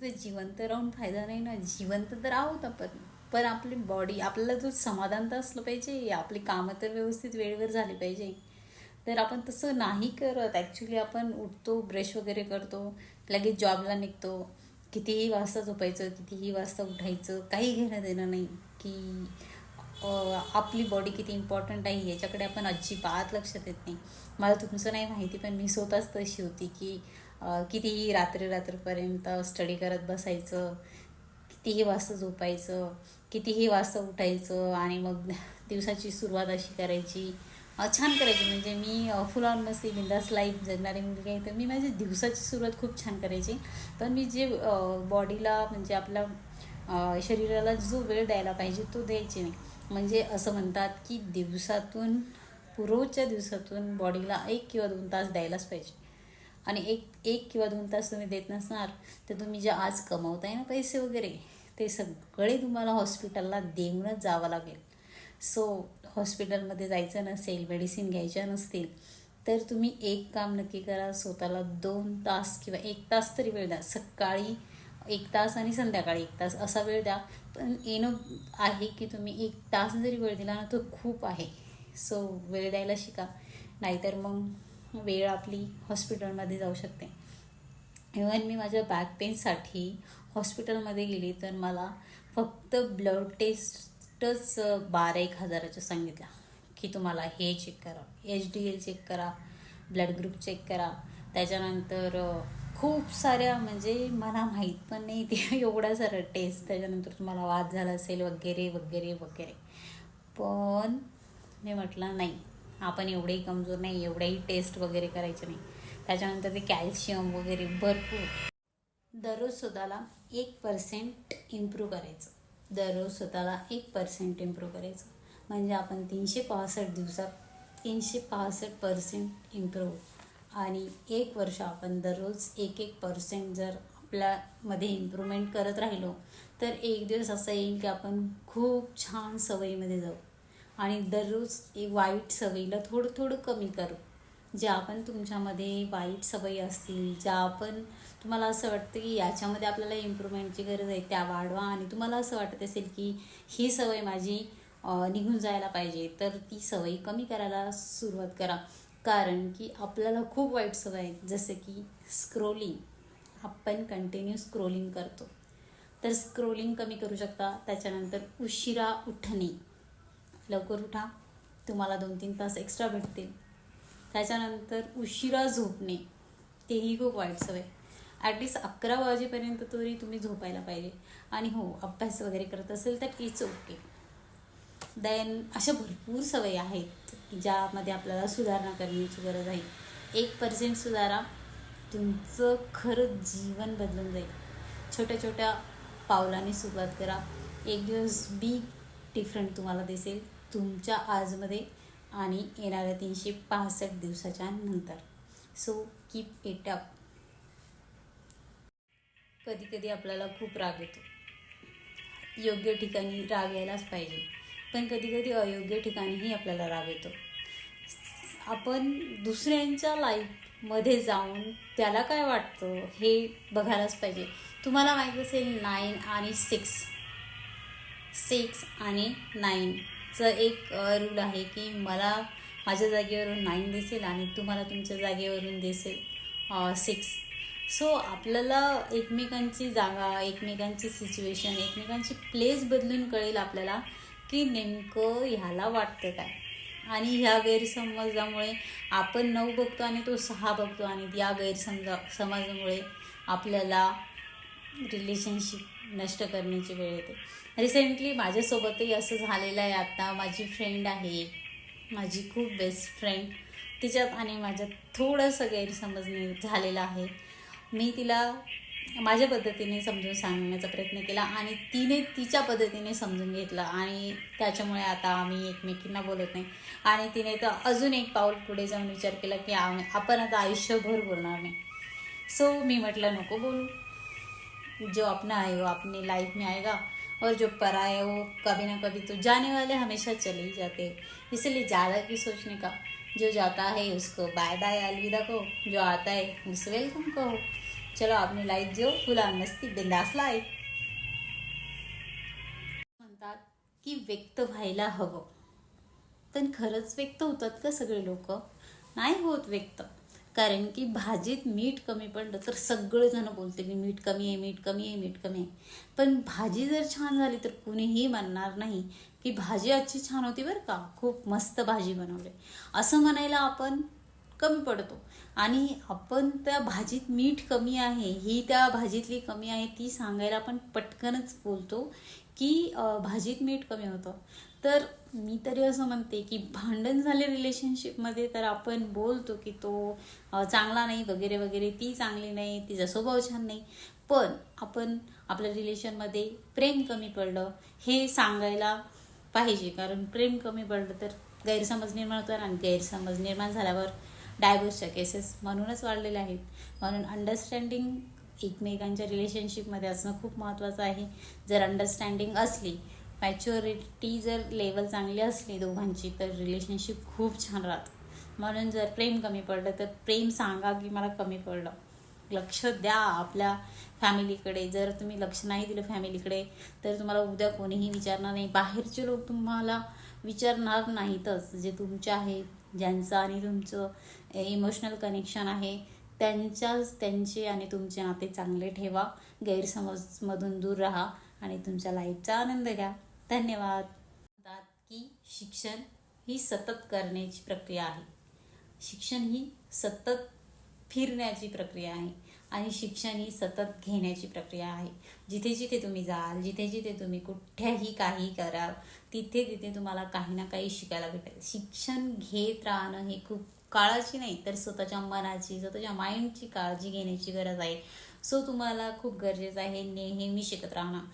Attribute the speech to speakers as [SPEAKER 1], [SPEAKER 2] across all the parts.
[SPEAKER 1] तर जिवंत राहून फायदा नाही ना. जिवंत तर आहोत आपण. पण आपली बॉडी आपल्याला जो समाधान तर असलं पाहिजे. आपली कामं तर व्यवस्थित वेळेवर झाली पाहिजे. तर आपण तसं नाही करत. ॲक्च्युली आपण उठतो ब्रश वगैरे करतो लगेच जॉबला निघतो. कितीही वाजता झोपायचं कितीही वाजता उठायचं काही घेणं देणं नाही की आपली बॉडी किती इम्पॉर्टंट आहे याच्याकडे आपण अजिबात लक्षात येत नाही. मला तुमचं नाही माहिती पण मी स्वतःच तशी होती की कितीही रात्री रात्रीपर्यंत स्टडी करत बसायचं कितीही वाजता झोपायचं कितीही वाजता उठायचं आणि मग दिवसाची सुरुवात अशी करायची. छान करायची. म्हणजे मी फुल ऑन मस्ती बिंदास लाईफ जगणारी मुलगी आहे तर मी माझी दिवसाची सुरुवात खूप छान करायची. पण मी जे बॉडीला म्हणजे आपल्या शरीराला जो वेळ द्यायला पाहिजे तो द्यायची नाही. म्हणजे असं म्हणतात की दिवसातून पूर्वच्या दिवसातून बॉडीला एक किंवा दोन तास द्यायलाच पाहिजे. आणि एक एक किंवा दोन तास तुम्ही देत नसणार तर तुम्ही जे आज कमवताय ना पैसे वगैरे ते सगळे तुम्हाला हॉस्पिटलला देऊनच जावं लागेल. सो हॉस्पिटलमध्ये जायचं नसेल मेडिसिन घ्यायच्या नसतील तर तुम्ही एक काम नक्की करा स्वतःला दोन तास किंवा एक तास तरी वेळ द्या. सकाळी एक तास आणि संध्याकाळी एक तास असा वेळ द्या. पण येणं आहे की तुम्ही एक तास जरी वेळ दिला ना तो खूप आहे. सो वेळ द्यायला शिका. नाहीतर मग वेळ आपली हॉस्पिटलमध्ये जाऊ शकते. इवन मी माझ्या बॅक पेनसाठी हॉस्पिटलमध्ये गेली तर मला फक्त ब्लड टेस्टच बारा एक हजाराच्या सांगितल्या की तुम्हाला हे चेक करा एच डी एल चेक करा ब्लड ग्रुप चेक करा. त्याच्यानंतर खूप साऱ्या म्हणजे मला माहीत पण नाही ते एवढा सारा टेस्ट त्याच्यानंतर तुम्हाला वाद झाला असेल वगैरे वगैरे वगैरे. पण मी म्हटलं नाही आपण एवढेही कमजोर नाही एवढ्याही टेस्ट वगैरे करायचे नाही. त्याच्यानंतर ते कॅल्शियम वगैरे भरपूर. दररोज स्वतःला एक पर्सेंट इम्प्रूव्ह करायचं. दररोज स्वतःला एक पर्सेंट इम्प्रूव्ह करायचं. म्हणजे आपण तीनशे पासष्ट दिवसात तीनशे पासष्ट पर्सेंट इम्प्रूव्ह आणि एक वर्ष आपण दररोज एक एक पर्सेंट जर आपल्यामध्ये इम्प्रूव्हमेंट करत राहिलो तर एक दिवस असं येईल की आपण खूप छान सवयीमध्ये जाऊ. आणि दररोज वाईट सवयीला थोडं थोडं कमी करू. ज्या आपण तुमच्यामध्ये वाईट सवयी असतील ज्या पण तुम्हाला असं वाटतं की याच्यामध्ये आपल्याला इम्प्रूव्हमेंटची गरज आहे त्या वाढवा. आणि तुम्हाला असं वाटत असेल की ही सवय माझी निघून जायला पाहिजे तर ती सवयी कमी करायला सुरुवात करा. कारण की आपल्याला खूप वाईट सवय आहेत. जसे की स्क्रोलिंग आपण कंटिन्यू स्क्रोलिंग करतो. तर स्क्रोलिंग कमी करू शकता. त्याच्यानंतर उशिरा उठणे. लवकर उठा. तुम्हाला दोन तीन तास एक्स्ट्रा भेटतील. त्याच्यानंतर उशिरा झोपणे. तेही खूप वाईट सवय. ॲटलिस्ट अकरा वाजेपर्यंत तरी तुम्ही झोपायला पाहिजे. आणि हो अभ्यास वगैरे करत असेल तर इट्स ओके देन अशा भरपूर सवयी आहेत की ज्यामध्ये आपल्याला सुधारणा करण्याची गरज आहे. एक पर्सेंट सुधारा. तुमचं खरं जीवन बदलून जाईल. छोट्या छोट्या पावलाने सुरुवात करा. एक दिवस बिग डिफरंट तुम्हाला दिसेल. तुमच्या आजमध्ये आणि येणाऱ्या तीनशे पासष्ट दिवसाच्या नंतर. सो कीप इट अप कधी कधी आपल्याला खूप राग येतो. योग्य ठिकाणी राग यायलाच पाहिजे. पण कधी कधी अयोग्य ठिकाणीही आपल्याला राग येतो. आपण दुसऱ्यांच्या लाईफमध्ये जाऊन त्याला काय वाटतं हे बघायलाच पाहिजे. तुम्हाला माहीत असेल नाईन आणि सिक्स सिक्स आणि नाईन चं एक रूल आहे की मला माझ्या जागेवरून नाईन दिसेल आणि तुम्हाला तुमच्या जागेवरून दिसेल सिक्स सो आपल्याला एकमेकांची जागा एकमेकांची सिच्युएशन एकमेकांची प्लेस बदलून कळेल आपल्याला की नेमकं ह्याला वाटतं काय. आणि ह्या गैरसमजामुळे आपण नऊ बघतो आणि तो सहा बघतो आणि या गैरसमजा समाजामुळे आपल्याला रिलेशनशिप नष्ट करण्याची वेळ येते. रिसेंटली माझ्यासोबतही असं झालेलं आहे आता. माझी फ्रेंड आहे. माझी खूप बेस्ट फ्रेंड तिच्यात आणि माझ्यात थोडंसं गैरसमज झालेला आहे. मी तिला माझ्या पद्धतीने समजून सांगण्याचा प्रयत्न केला आणि तिने तिच्या पद्धतीने समजून घेतलं आणि त्याच्यामुळे आता आम्ही एकमेकींना बोलत नाही. आणि तिने तर अजून एक पाऊल पुढे जाऊन विचार केला की आम्ही आपण आता आयुष्यभर बोलणार नाही. सो मी म्हटलं नको बोलू. जो अपना है वो अपनी लाइफ में आएगा और जो परा है वो कभी ना कभी तो जाने वाले हमेशा चले ही जाते हैं। इसलिए ज़्यादा की सोचने का जो जाता है उसको बाय बाय अलविदा कहो जो आता है उस वेलकम कहो चलो आपने लाईफ जो फुला मस्ती बिंदास लाईफ म्हणतात की व्यक्त व्हायला हवं. पण खरंच व्यक्त होतात का सगळे लोक? नाही होत व्यक्त. कारण की भाजीत मीठ कमी पडलं तर सगळेजण बोलते की मीठ कमी आहे मीठ कमी आहे मीठ कमी आहे. पण भाजी जर छान झाली तर कुणीही म्हणणार नाही की भाजी आजची छान होती बरं का. खूप मस्त भाजी बनवली. असं म्हणायला आपण कमी पडतो. आणि आपण त्या भाजीत मीठ कमी आहे ही त्या भाजीतली कमी आहे ती सांगायला आपण पटकनच बोलतो की भाजीत मीठ कमी होतं. तर मी तरी असं म्हणते की भांडण झाले रिलेशनशिपमध्ये तर आपण बोलतो की तो चांगला नाही वगैरे वगैरे ती चांगली नाही तिचा स्वभाव छान नाही. पण आपण आपल्या रिलेशनमध्ये प्रेम कमी पडलं हे सांगायला पाहिजे. कारण प्रेम कमी पडलं तर गैरसमज निर्माण होतात आणि गैरसमज निर्माण झाल्यावर डायव्हर्सच्या केसेस म्हणूनच वाढलेल्या आहेत. म्हणून अंडरस्टँडिंग एकमेकांच्या रिलेशनशिपमध्ये असणं खूप महत्त्वाचं आहे. जर अंडरस्टँडिंग असली मॅच्युरिटी जर लेवल चांगली असली दोघांची तर रिलेशनशिप खूप छान राहतं. म्हणून जर प्रेम कमी पडलं तर प्रेम सांगा की मला कमी पडलं. लक्ष द्या आपल्या फॅमिलीकडे जर तुम्ही लक्ष नाही दिलं फॅमिलीकडे तर तुम्हाला उद्या कोणीही विचारणार नाही. बाहेरचे लोक तुम्हाला विचारणार नाहीतच. जे तुमचे आहेत ज्यांचं आणि तुमचं इमोशनल कनेक्शन आहे त्यांच्याच त्यांचे आणि तुमचे नाते चांगले ठेवा गैरसमजमधून दूर राहा आणि तुमच्या लाईफचा आनंद घ्या. धन्यवाद. की शिक्षण ही सतत करण्याची प्रक्रिया आहे. शिक्षण ही सतत फिरण्याची प्रक्रिया आहे आणि शिक्षण ही सतत घेण्याची प्रक्रिया आहे. जिथे जिथे तुम्ही जाल जिथे जिथे तुम्ही कुठेही काही कराल तिथे तिथे तुम्हाला काही ना काही शिकायला भेटेल. शिक्षण घेत राहणं हे खूप काळाची नाही तर स्वतःच्या मनाची स्वतःच्या माइंडची काळजी घेण्याची गरज आहे. सो तुम्हाला खूप गरजेचं आहे नेहमी शिकत राहणं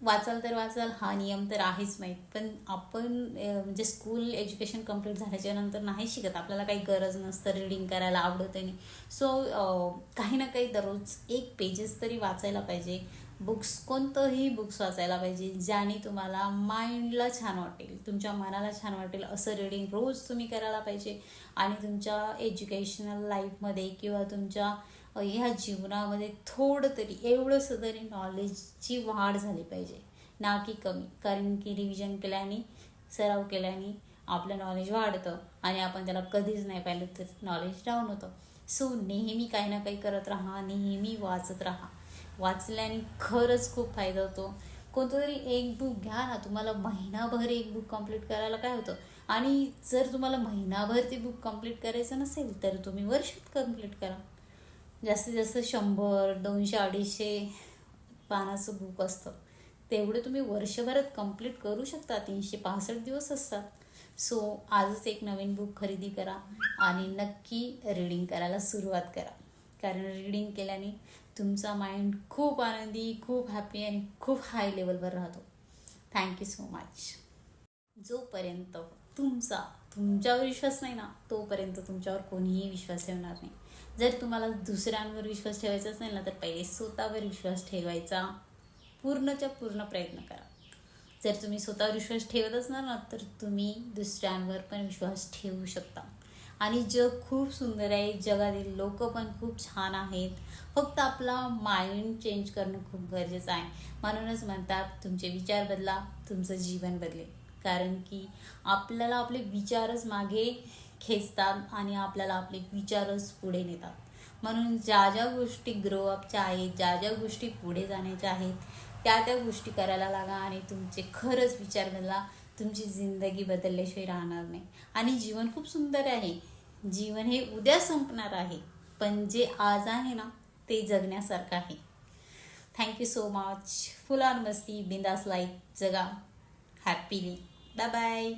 [SPEAKER 1] वाचाल तर वाचाल हा नियम तर आहेच माहीत पण आपण म्हणजे स्कूल एज्युकेशन कंप्लीट झाल्याच्यानंतर नाही शिकत. आपल्याला काही गरज नसतं रिडिंग करायला आवडत नाही. सो काही ना काही दररोज एक पेजेस तरी वाचायला पाहिजे. बुक्स कोणतंही बुक्स वाचायला पाहिजे ज्याने तुम्हाला माइंडला छान वाटेल. तुमच्या मनाला छान वाटेल असं रिडिंग रोज तुम्ही करायला पाहिजे. आणि तुमच्या एज्युकेशनल लाईफमध्ये किंवा तुमच्या ह्या जीवनामध्ये थोडं तरी एवढंसं तरी नॉलेजची वाढ झाली पाहिजे. ना की कमी. कारण की रिव्हिजन केल्याने सराव केल्याने आपलं नॉलेज वाढतं आणि आपण त्याला कधीच नाही पाहिलं तर नॉलेज डाऊन होतं. सो नेहमी काही ना काही करत राहा नेहमी वाचत राहा. वाचल्याने खरंच खूप फायदा होतो. कोणतं तरी एक बुक घ्या ना तुम्हाला महिनाभर एक बुक कंप्लीट करायला काय होतं? आणि जर तुम्हाला महिनाभर ते बुक कंप्लीट करायचं नसेल तर तुम्ही वर्षात कंप्लीट करा. जास्तीत जास्त शंभर दोनशे अडीचशे पानाचं बुक असतं. तेवढे तुम्ही वर्षभरात कंप्लीट करू शकता. तीनशे पासष्ट दिवस असतात. सो आजच एक नवीन बुक खरेदी करा आणि नक्की रीडिंग करायला सुरुवात करा. कारण रीडिंग केल्याने तुमचा माइंड खूप आनंदी खूप हॅपी आणि खूप हाय लेवलवर राहतो. थँक्यू सो मच जोपर्यंत तुमचा तुमच्यावर विश्वास नाही ना तोपर्यंत तुमच्यावर कोणीही विश्वास ठेवणार नाही. जर तुम्हाला दुसऱ्यांवर विश्वास ठेवायचाच नाही ना तर पहिले स्वतःवर विश्वास ठेवायचा. पूर्णच्या पूर्ण प्रयत्न करा. जर तुम्ही स्वतःवर विश्वास ठेवत असणार ना तर तुम्ही दुसऱ्यांवर पण विश्वास ठेवू शकता. आणि जग खूप सुंदर आहे जगातील लोक पण खूप छान आहेत. फक्त आपला माइंड चेंज करणं खूप गरजेचं आहे. म्हणूनच म्हणतात तुमचे विचार बदला तुमचं जीवन बदले. कारण की आपल्याला आपले विचारच मागे खेचतात आणि आपल्याला आपले विचारच पुढे नेतात. म्हणून ज्या ज्या गोष्टी ग्रोअपच्या आहेत ज्या ज्या गोष्टी पुढे जाण्याच्या आहेत त्या त्या गोष्टी करायला लागा आणि तुमचे खरंच विचार बदला. तुमची जिंदगी बदलल्याशिवाय राहणार नाही. आणि जीवन खूप सुंदर आहे. जीवन हे उद्या संपणार आहे पण जे आज आहे ना ते जगण्यासारखं आहे. Thank you so much full on मस्ती बिंदास लाईफ जगा. Happily bye bye